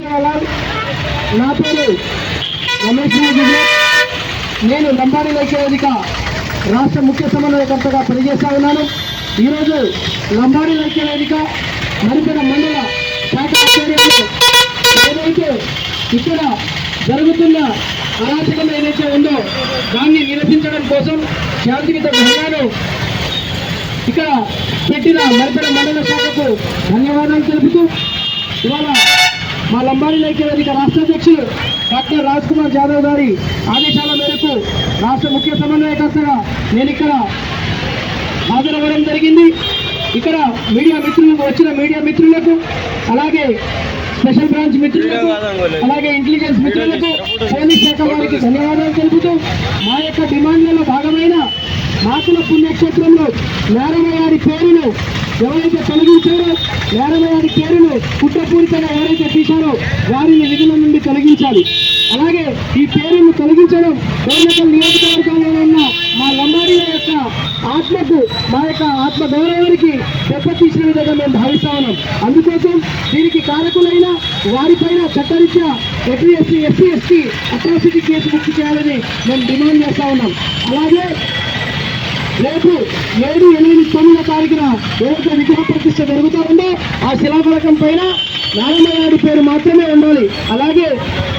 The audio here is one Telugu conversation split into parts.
నా పేరు రమేష్ నాయుడు నేను లంబాడి ఐక్యవేదిక రాష్ట్ర ముఖ్య సమన్వయకర్తగా పనిచేస్తా ఉన్నాను. ఈరోజు లంబాడి ఐక్యవేదిక మరిపెన మండల శాఖ ఆధ్వర్యంలో ఏదైతే ఇక్కడ జరుగుతున్న అరాచకం ఏదైతే ఉందో దాన్ని నిరసించడం కోసం శాంతియుత ధర్నాను ఇక్కడ పెట్టిన మరిపెన మండల శాఖకు ధన్యవాదాలు తెలుపుతూ ఇవాళ మా లంబాడి ఐక్యవేదిక రాష్ట్ర అధ్యక్షులు డాక్టర్ రాజ్ కుమార్ జాదవ్ గారి ఆదేశాల మేరకు రాష్ట్ర ముఖ్య సమన్వయకర్తగా నేను ఇక్కడ హాజరవ్వడం జరిగింది. ఇక్కడ మీడియా మిత్రులకు వచ్చిన మీడియా మిత్రులకు అలాగే స్పెషల్ బ్రాంచ్ మిత్రులకు అలాగే ఇంటెలిజెన్స్ మిత్రులకు పోలీస్ శాఖ వారికి ధన్యవాదాలు తెలుపుతూ మా యొక్క డిమాండ్లలో భాగమైన మాకుల పుణ్యక్షేత్రంలో నేరమయ్యారి పేరును ఎవరైతే తొలగించారో నేరమయ్యారి పేరును కుట్రపూరితంగా ఎవరైతే తీశారో వారిని విధుల నుండి తొలగించాలి. అలాగే ఈ పేరును తొలగించడం కోర్నకల్ నియోజకవర్గంలో ఉన్న మా లంబాడీల యొక్క ఆత్మకు మా యొక్క ఆత్మ గౌరవానికి దెబ్బతీసిన విధంగా మేము భావిస్తా ఉన్నాం. అందుకోసం దీనికి కారకులైన వారిపైన చట్టరీత్యా SC SC SC ST atrocity case book చేయాలని మేము డిమాండ్ చేస్తా ఉన్నాం. అలాగే రేపు ఏడు ఎనిమిది తొమ్మిదో తారీఖున ఏదైతే విగ్రహ ప్రతిష్ట జరుగుతూ ఉందో. ఆ శిలాఫలకం పైన నారాయణగారి పేరు మాత్రమే ఉండాలి. అలాగే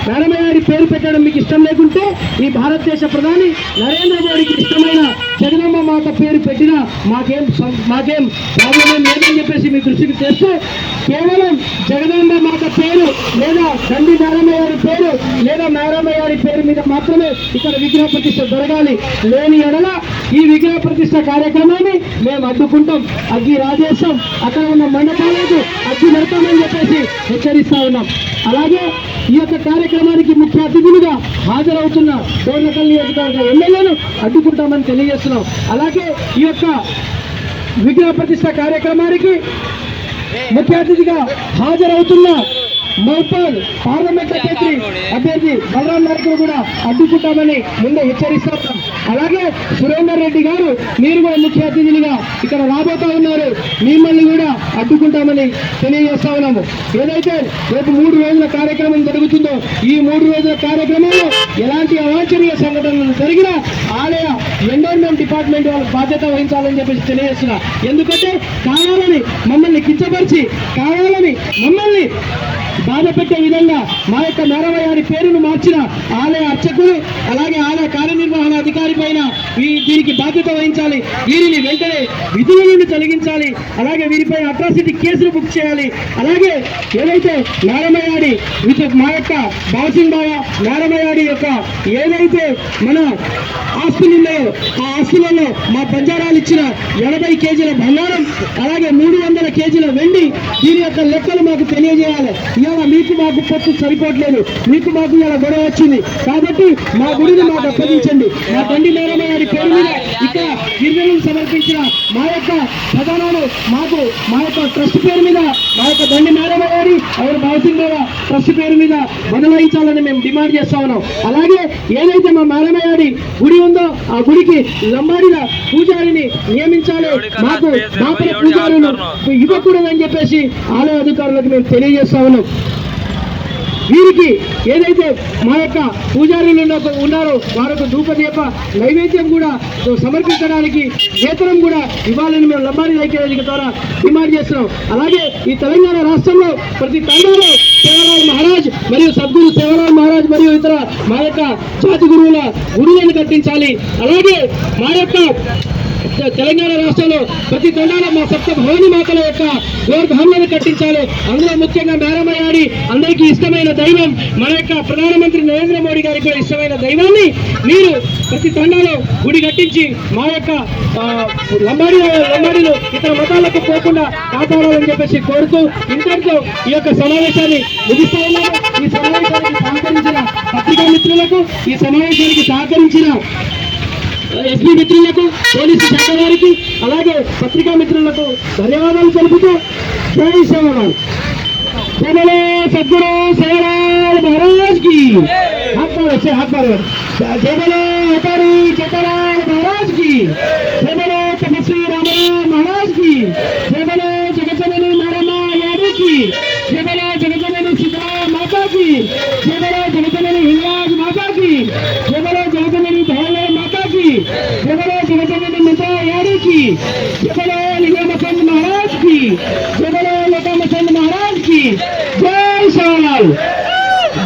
నారాయణగారి పేరు పెట్టడం మీకు ఇష్టం లేకుంటే ఈ భారతదేశ ప్రధాని నరేంద్ర మోడీకి ఇష్టమైన జగదమ్మ మాత పేరు పెట్టినా మాకేం మాకేం ప్రాబ్లం ఏం లేదని చెప్పేసి మీ దృష్టికి చేస్తే కేవలం జగదాంబ మాత పేరు లేదా దండి నారాయణ గారి పేరు లేదా నారాయణ గారి పేరు మీద మాత్రమే ఇక్కడ విగ్రహ ప్రతిష్ట జరగాలి. లేని ఎడల ఈ విగ్రహ ప్రతిష్ట కార్యక్రమాన్ని మేము అడ్డుకుంటాం. అగ్గి రాజేశం అక్కడ ఉన్న మండపాలకు అగ్గి నడతామని చెప్పేసి హెచ్చరిస్తా ఉన్నాం. అలాగే ఈ యొక్క కార్యక్రమానికి ముఖ్య అతిథులుగా హాజరవుతున్న కోర్నకల్ నియోజకవర్గ ఎమ్మెల్యేను అడ్డుకుంటామని తెలియజేస్తున్నాం. అలాగే ఈ యొక్క విగ్రహ ప్రతిష్ట కార్యక్రమానికి ముఖ్య అతిథిగా హాజరవుతున్న మౌపాల్ పార్లమెంట్ అభ్యర్థి అభ్యర్థి బలరాం నాయకులు కూడా అడ్డుకుంటామని ముందే హెచ్చరిస్తా ఉన్నాం. అలాగే సురేందర్ రెడ్డి గారు మీరు కూడా ముఖ్య అతిథులుగా ఇక్కడ రాబోతా ఉన్నారు. మిమ్మల్ని కూడా అడ్డుకుంటామని తెలియజేస్తా ఉన్నాము. ఏదైతే రేపు మూడు రోజుల కార్యక్రమం జరుగుతుంది ఈ మూడు రోజుల కార్యక్రమంలో ఎలాంటి అవాంఛనీయ సంఘటనలు జరిగినా ఆలయ ఎండోర్మెంట్ డిపార్ట్మెంట్ వాళ్ళు బాధ్యత వహించాలని చెప్పేసి తెలియజేస్తున్నా. ఎందుకంటే కావాలని మమ్మల్ని కించపరిచి కావాలని మమ్మల్ని బాధ పెట్టే విధంగా మా యొక్క నేరవయారి పేరును మార్చిన ఆలయ అర్చకులు అలాగే ఆలయ కార్యనిర్వహణ అధికారి పైన దీనికి బాధ్యత వహించాలి. వీరిని వెంటనే విధుల నుండి తొలగించాలి. అలాగే వీరిపై అట్రాసిటీ కేసులు బుక్ చేయాలి. అలాగే ఏదైతే నారమయాడి విత్ మా యొక్క బాసింగ్ బావ నారమయాడి యొక్క ఏదైతే మన ఆస్తులు ఉన్నాయో ఆ ఆస్తులలో మా బంజారాలు ఇచ్చిన ఎనభై కేజీల బంగారం అలాగే మూడు వందల కేజీల వెండి దీని యొక్క లెక్కలు మాకు తెలియజేయాలి. ఇవాళ మీకు మాకు పొత్తు సరిపోవట్లేదు. మీకు మాకు ఇవాళ గొడవ వచ్చింది. కాబట్టి మా గుడిని మాకు అప్పగించండి. మా బండి మేరమ్మ సమర్పించిన మా యొక్క ఖజానాను మాకు మా యొక్క ట్రస్ట్ పేరు మీద మా యొక్క దండి మేరమ్మ గారి ఎవరు బాబా ట్రస్ట్ పేరు మీద బదలాయించాలని మేము డిమాండ్ చేస్తా ఉన్నాం. అలాగే ఏదైతే మా మేరమ్మ గారి గుడి ఉందో ఆ గుడికి లంబాడిన పూజారిని నియమించాలి. మాకు మాపల పూజారులు ఇవ్వకూడదని చెప్పేసి ఆలయ అధికారులకు మేము తెలియజేస్తా ఉన్నాం. వీరికి ఏదైతే మా యొక్క పూజారులు ఉన్న- ఉన్నారో వారికి ధూపదీప నైవేద్యం కూడా సమర్పించడానికి వేతనం కూడా ఇవ్వాలని మేము లంబాడి ఐక్యవేదిక ద్వారా డిమాండ్ చేస్తున్నాం. అలాగే ఈ తెలంగాణ రాష్ట్రంలో ప్రతి తండ్రిలో సేవలాల్ మహారాజ్ మరియు సద్గురు సేవలాల్ మహారాజ్ మరియు ఇతర మా యొక్క జాతి గురువుల గురువులను కట్టించాలి. అలాగే మా యొక్క తెలంగాణ రాష్ట్రంలో ప్రతి తండాలో మా సప్త భవాని మాతల యొక్క గోర్ధాన్యాన్ని కట్టించాలి. అందులో ముఖ్యంగా మేరమయాడి అందరికీ ఇష్టమైన దైవం మన యొక్క ప్రధానమంత్రి నరేంద్ర మోడీ గారికి కూడా ఇష్టమైన దైవాన్ని మీరు ప్రతి తండాలో గుడి కట్టించి మా యొక్క లంబాడి లంబాడీలు ఇతర మతాలకు పోకుండా కాపాడాలని చెప్పేసి కోరుతూ ఇంతటితో ఈ యొక్క సమావేశాన్ని ముగిస్తా ఉన్నాము ఈ సమావేశానికి సహకరించిన పత్రికా మిత్రులకు ఈ సమావేశానికి సహకరించిన ఎస్పీ మిత్రులకు పోలీసు శాఖ వారికి అలాగే పత్రికా మిత్రులకు ధన్యవాదాలు తెలుపుతూ జై సేవలాల్ సేవలో సద్గురు సేవలాల్ మహారాజ్కి. హాత్ మారో, సే హాత్ మారో. జై బలో హతారి చేతలాల్ మహారాజ్కి. జై బలో తపస్వి రామరావ్ మహారాజ్కి. జై బలో జగజనని నారమ్మ యాదవ్కి. జై బలో జగజనని సీతా మాత జగలో జగలాల్ హేమచంద్ మహారాజ్కి జగలాల్ హేమచంద్ మహారాజ్కి జై శ్యామలాల్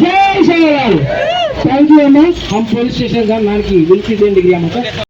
జై శ్యామలాల్ థ్యాంక్ యూ అమ్మా. హమ్ పోలీస్ స్టేషన్గా నాకు వినిపించండి అమ్మ.